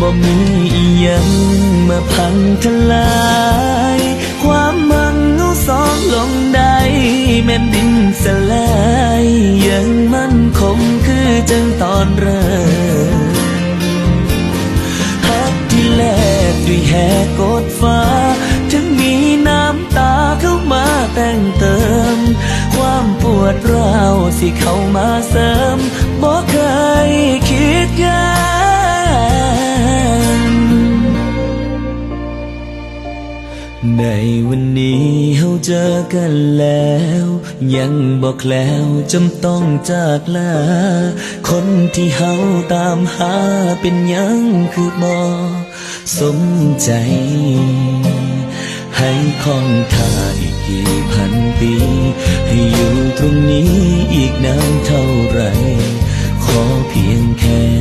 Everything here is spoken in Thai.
บ่มีอีหยังมาพังทลาย ความมังเอาสองลงได้แม่นดินสลายยังมั่นคงคือจังตอนเริ่มฮักที่แลกด้วยแหกกดฟ้า ถึงมีน้ำตาเข้ามาแต่งเติม ความปวดร้าวสิเข้ามาเสริมบอกเค ในวันนี้เฮาเจอกันแล้ว ยังบอกแล้วจำต้องจากลา คนที่เฮาตามหาเป็นยังคือบ่สมใจ ให้คองท่าอีกกี่พันปี ให้อยู่ตรงนี้อีกนานเท่าไหรขอเพียงแค่